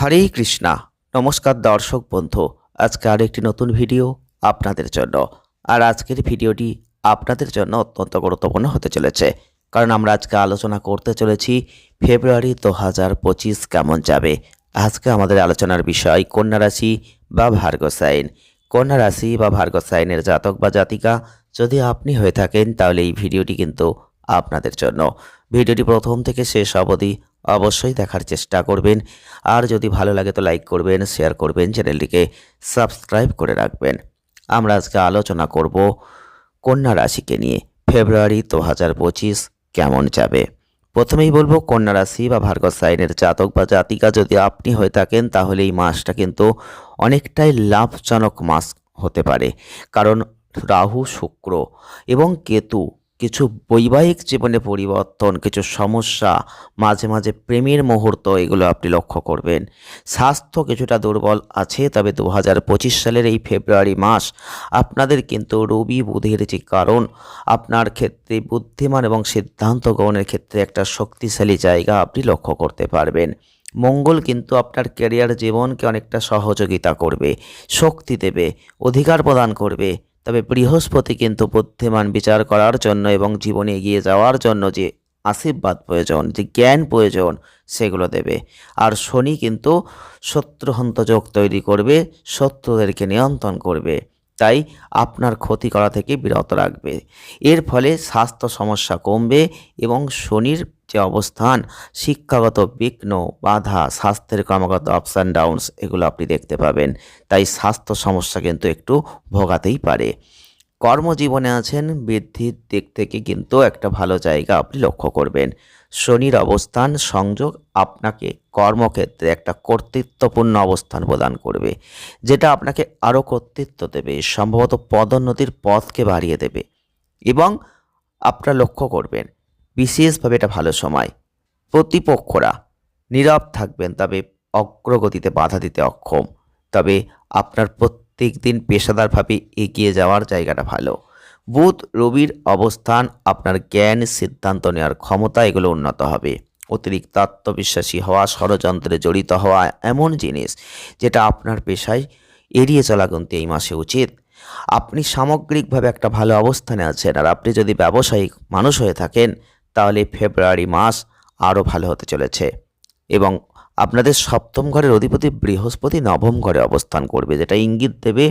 হরে কৃষ্ণা। নমস্কার দর্শক বন্ধু, আজকে আর একটি নতুন ভিডিও আপনাদের জন্য। আর আজকের ভিডিওটি আপনাদের জন্য অত্যন্ত গুরুত্বপূর্ণ হতে চলেছে, কারণ আমরা আজকে আলোচনা করতে চলেছি ফেব্রুয়ারি দু হাজার পঁচিশ কেমন যাবে। আজকে আমাদের আলোচনার বিষয় কন্যা রাশি বা ভার্গ সাইন। কন্যা রাশি বা ভার্গ সাইনের জাতক বা জাতিকা, যদি আপনি হয়ে থাকেন তাহলে এই ভিডিওটি কিন্তু আপনাদের জন্য। ভিডিওটি প্রথম থেকে শেষ অবধি অবশ্যই দেখার চেষ্টা করবেন। আর যদি ভালো লাগে তো লাইক করবেন শেয়ার করবেন চ্যানেলটিকে সাবস্ক্রাইব করে রাখবেন। আমরা আজকে আলোচনা করব কন্যা রাশিকে নিয়ে। ফেব্রুয়ারি দু হাজার পঁচিশ কেমন যাবে? প্রথমেই বলব, কন্যা রাশি বা ভার্গ সাইনের জাতক বা জাতিকা যদি আপনি হয়ে থাকেন, তাহলে এই মাসটা কিন্তু অনেকটাই লাভজনক মাস হতে পারে। কারণ রাহু, শুক্র এবং কেতু কিছু বৈবাহিক জীবনে পরিবর্তন, কিছু সমস্যা, মাঝে মাঝে প্রেমের মুহূর্ত, এগুলো আপনি লক্ষ্য করবেন। স্বাস্থ্য কিছুটা দুর্বল আছে, তবে দু হাজার পঁচিশ সালের এই ফেব্রুয়ারি মাস আপনাদের কিন্তু রবি বুধের যে কারণ, আপনার ক্ষেত্রে বুদ্ধিমান এবং সিদ্ধান্ত গ্রহণের ক্ষেত্রে একটা শক্তিশালী জায়গা আপনি লক্ষ্য করতে পারবেন। মঙ্গল কিন্তু আপনার ক্যারিয়ার জীবনকে অনেকটা সহযোগিতা করবে, শক্তি দেবে, অধিকার প্রদান করবে। তবে বৃহস্পতি কিন্তু বুদ্ধিমান বিচার করার জন্য এবং জীবনে এগিয়ে যাওয়ার জন্য যে আশীর্বাদ প্রয়োজন, যে জ্ঞান প্রয়োজন, সেগুলো দেবে। আর শনি কিন্তু শত্রুহন্ত যোগ তৈরি করবে, শত্রুদেরকে নিয়ন্ত্রণ করবে। তাই আপনার ক্ষতি করা থেকে বিরত রাখবে। এর ফলে স্বাস্থ্য সমস্যা কমবে এবং শনির যে অবস্থান, শিক্ষাগত বিঘ্ন, বাধা, স্বাস্থ্যের ক্রমাগত আপস অ্যান্ড ডাউনস এগুলো আপনি দেখতে পাবেন। তাই স্বাস্থ্য সমস্যা কিন্তু একটু ভোগাতেই পারে। কর্মজীবনে আছেন, বৃদ্ধির দিক থেকে কিন্তু একটা ভালো জায়গা আপনি লক্ষ্য করবেন। শনির অবস্থান, সংযোগ আপনাকে কর্মক্ষেত্রে একটা কর্তৃত্বপূর্ণ অবস্থান প্রদান করবে, যেটা আপনাকে আরও কর্তৃত্ব দেবে, সম্ভবত পদোন্নতির পথকে বাড়িয়ে দেবে এবং আপনারা লক্ষ্য করবেন বিশেষভাবে এটা ভালো সময়। প্রতিপক্ষরা নীরব থাকবেন, তবে অগ্রগতিতে বাধা দিতে অক্ষম। তবে আপনার প্রত্যেক দিন পেশাদারভাবে এগিয়ে যাওয়ার জায়গাটা ভালো। বুধ, রবির অবস্থান, আপনার জ্ঞান, সিদ্ধান্ত নেওয়ার ক্ষমতা, এগুলো উন্নত হবে। অতিরিক্ত আত্মবিশ্বাসী হওয়া, ষড়যন্ত্রে জড়িত হওয়া এমন জিনিস যেটা আপনার পেশায় এড়িয়ে চলা কিন্তু এই মাসে উচিত। আপনি সামগ্রিকভাবে একটা ভালো অবস্থানে আছেন, আর আপনি যদি ব্যবসায়িক মানুষ হয়ে থাকেন তাহলে ফেব্রুয়ারি মাস আরও ভালো হতে চলেছে। এবং আপনাদের সপ্তম ঘরের অধিপতি বৃহস্পতি নবম ঘরে অবস্থান করবে, যেটা ইঙ্গিত দেবে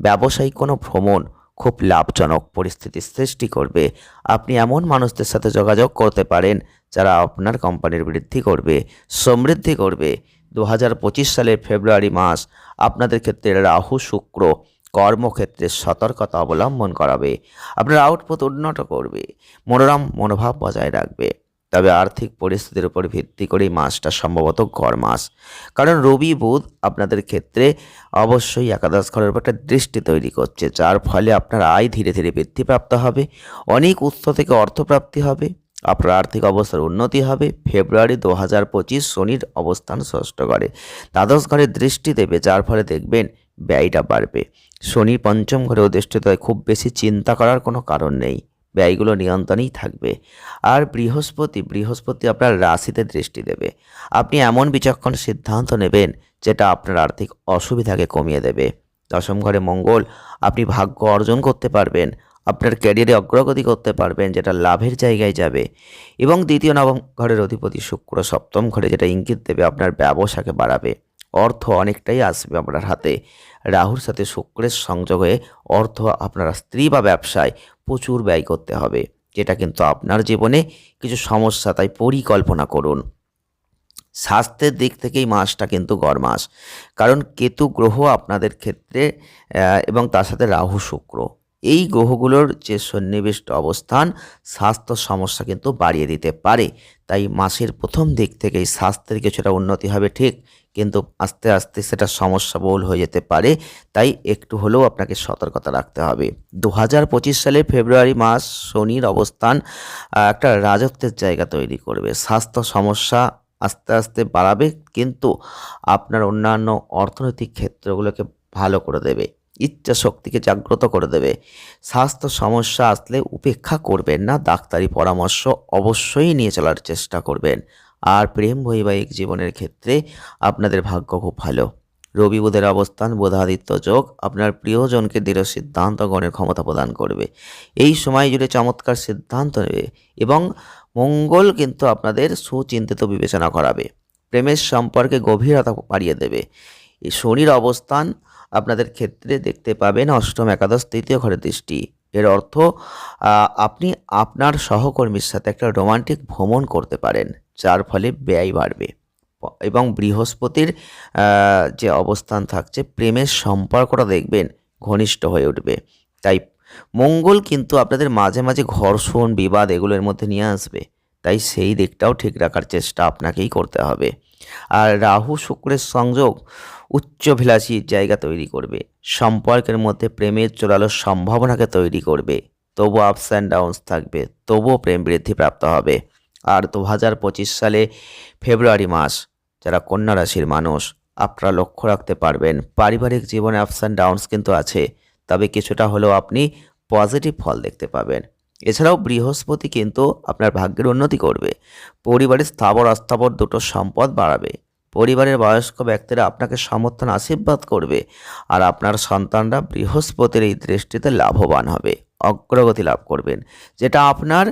ব্যবসায়িক কোনো ভ্রমণ খুব লাভজনক পরিস্থিতির সৃষ্টি করবে। আপনি এমন মানুষদের সাথে যোগাযোগ করতে পারেন যারা আপনার কোম্পানির বৃদ্ধি করবে, সমৃদ্ধি করবে। দু হাজার পঁচিশ সালের ফেব্রুয়ারি মাস আপনাদের ক্ষেত্রে রাহু, শুক্র কর্মক্ষেত্রে সতর্কতা অবলম্বন করাবে। আপনার আউটপুট উন্নত করবে। মনোরম মনোভাব বজায় রাখবে। তবে আর্থিক পরিস্থিতির উপর ভিত্তি করেই মাসটা সম্ভবত গড় মাস। কারণ রবি, বুধ আপনাদের ক্ষেত্রে অবশ্যই একাদশ ঘরের উপর একটা দৃষ্টি তৈরি করছে, যার ফলে আপনার আয় ধীরে ধীরে বৃদ্ধিপ্রাপ্ত হবে। অনেক উৎস থেকে অর্থপ্রাপ্তি হবে। আপনার আর্থিক অবস্থার উন্নতি হবে। ফেব্রুয়ারি দু হাজার পঁচিশ শনির অবস্থান ষষ্ঠ ঘরে। দ্বাদশ ঘরে দৃষ্টি দেবে, যার ফলে দেখবেন ব্যয়টা বাড়বে। শনি পঞ্চম ঘরে অধিষ্ঠিত হয় খুব বেশি চিন্তা করার কোনো কারণ নেই। ব্যয়গুলো নিয়ন্ত্রণেই থাকবে। আর বৃহস্পতি বৃহস্পতি আপনার রাশিতে দৃষ্টি দেবে। আপনি এমন বিচক্ষণ সিদ্ধান্ত নেবেন, যেটা আপনার আর্থিক অসুবিধাকে কমিয়ে দেবে। দশম ঘরে মঙ্গল, আপনি ভাগ্য অর্জন করতে পারবেন। আপনার ক্যারিয়ারে অগ্রগতি করতে পারবেন, যেটা লাভের জায়গায় যাবে। এবং দ্বিতীয় নবম ঘরের অধিপতি শুক্র সপ্তম ঘরে যেটা ইঙ্গিত দেবে, আপনার ব্যবসাকে বাড়াবে। অর্থ অনেকটাই আসবে আপনার হাতে। রাহুর সাথে শুক্রের সংযোগ হয়ে অর্থ আপনার স্ত্রী বা ব্যবসায় প্রচুর ব্যয় করতে হবে। যেটা কিন্তু আপনার জীবনে কিছু সমস্যা, তাই পরিকল্পনা করুন। স্বাস্থ্যের দিক থেকেই মাসটা কিন্তু গড় মাস। কারণ কেতু গ্রহ আপনাদের ক্ষেত্রে এবং তার সাথে রাহু শুক্র। এই গ্রহগুলোর যে সন্নিবিষ্ট অবস্থান, স্বাস্থ্য সমস্যা কিন্তু বাড়িয়ে দিতে পারে। তাই মাসের প্রথম দিক থেকেই স্বাস্থ্যের কিছুটা উন্নতি হবে ঠিক, কিন্তু আস্তে আস্তে সেটা সমস্যা বহুল হয়ে যেতে পারে। তাই একটু হলেও আপনাকে সতর্কতা রাখতে হবে। দু হাজার পঁচিশ সালের ফেব্রুয়ারি মাস শনির অবস্থান একটা রাজত্বের জায়গা তৈরি করবে। স্বাস্থ্য সমস্যা আস্তে আস্তে বাড়াবে, কিন্তু আপনার অন্যান্য অর্থনৈতিক ক্ষেত্রগুলোকে ভালো করে দেবে। ইচ্ছা শক্তিকে জাগ্রত করে দেবে। স্বাস্থ্য সমস্যা আসলে উপেক্ষা করবেন না, ডাক্তারি পরামর্শ অবশ্যই নিয়ে চলার চেষ্টা করবেন। আর প্রেম বৈবাহিক জীবনের ক্ষেত্রে আপনাদের ভাগ্য খুব ভালো। রবি বুধের অবস্থান, বোধাদিত্য যোগ আপনার প্রিয়জনকে দৃঢ় সিদ্ধান্ত গ্রহণের ক্ষমতা প্রদান করবে। এই সময় জুড়ে চমৎকার সিদ্ধান্ত নেবে এবং মঙ্গল কিন্তু আপনাদের সুচিন্তিত বিবেচনা করাবে। প্রেমের সম্পর্কে গভীরতা বাড়িয়ে দেবে। শনির অবস্থান আপনাদের ক্ষেত্রে দেখতে পাবেন অষ্টম একাদশ তৃতীয় ঘরের দৃষ্টি। এর অর্থ আপনি আপনার সহকর্মীর সাথে একটা রোমান্টিক ভ্রমণ করতে পারেন, যার ফলে ব্যয় বাড়বে। এবং বৃহস্পতির যে অবস্থান থাকছে, প্রেমের সম্পর্কটা দেখবেন ঘনিষ্ঠ হয়ে উঠবে। তাই মঙ্গল কিন্তু আপনাদের মাঝে মাঝে ঘর্ষণ, বিবাদ এগুলোর মধ্যে নিয়ে আসবে। তাই সেই দিকটাও ঠিক রাখার চেষ্টা আপনাকেই করতে হবে। আর রাহু শুক্রের সংযোগ উচ্চভিলাষী জায়গা তৈরি করবে। সম্পর্কের মধ্যে প্রেমের চোরালো সম্ভাবনাকে তৈরি করবে। তবু আপস অ্যান্ড ডাউনস থাকবে। তবুও প্রেম বৃদ্ধি প্রাপ্ত হবে। আর দু হাজার পঁচিশ সালে ফেব্রুয়ারি মাস, যারা কন্যা রাশির মানুষ, আপনারা লক্ষ্য রাখতে পারবেন, পারিবারিক জীবনে আপস অ্যান্ড ডাউনস কিন্তু আছে। তবে কিছুটা হলেও আপনি পজিটিভ ফল দেখতে পাবেন। এছাড়াও বৃহস্পতি কিন্তু আপনার ভাগ্যের উন্নতি করবে। পরিবারের স্থাবর অস্থাবর দুটো সম্পদ বাড়াবে। পরিবারের বয়স্ক ব্যক্তিরা আপনাকে সমর্থন, আশীর্বাদ করবে আর আপনার সন্তানরা বৃহস্পতির এই দৃষ্টিতে লাভবান হবে, অগ্রগতি লাভ করবেন, যেটা আপনার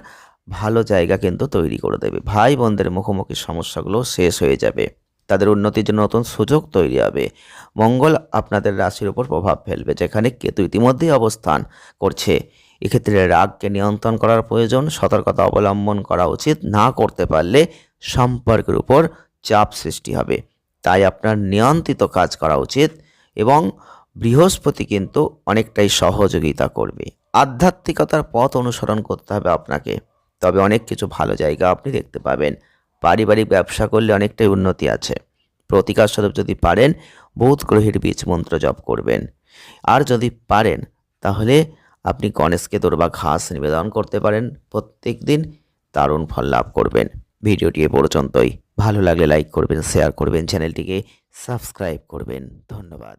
ভালো জায়গা কিন্তু তৈরি করে দেবে। ভাই বোনদের মুখোমুখি সমস্যাগুলো শেষ হয়ে যাবে। তাদের উন্নতির জন্য নতুন সুযোগ তৈরি হবে। মঙ্গল আপনাদের রাশির উপর প্রভাব ফেলবে, যেখানে কেতু ইতিমধ্যেই অবস্থান করছে। এক্ষেত্রে রাগকে নিয়ন্ত্রণ করার প্রয়োজন, সতর্কতা অবলম্বন করা উচিত, না করতে পারলে সম্পর্কের উপর চাপ সৃষ্টি হবে। তাই আপনার নিয়ন্ত্রিত কাজ করা উচিত এবং বৃহস্পতি কিন্তু অনেকটাই সহযোগিতা করবে। আধ্যাত্মিকতার পথ অনুসরণ করতে হবে আপনাকে, তবে অনেক কিছু ভালো জায়গা আপনি দেখতে পাবেন। পারিবারিক ব্যবসা করলে অনেকটাই উন্নতি আছে। প্রতিকার স্বরূপ যদি পারেন বহুত গ্রহের বীজ মন্ত্র জপ করবেন। আর যদি পারেন, তাহলে আপনি গণেশকে দোরবা ঘাস নিবেদন করতে পারেন। প্রত্যেক দিন দারুণ ফল লাভ করবেন। ভিডিওটি এ পর্যন্তই। ভালো লাগলে লাইক করবেন শেয়ার করবেন চ্যানেলটিকে সাবস্ক্রাইব করবেন। ধন্যবাদ।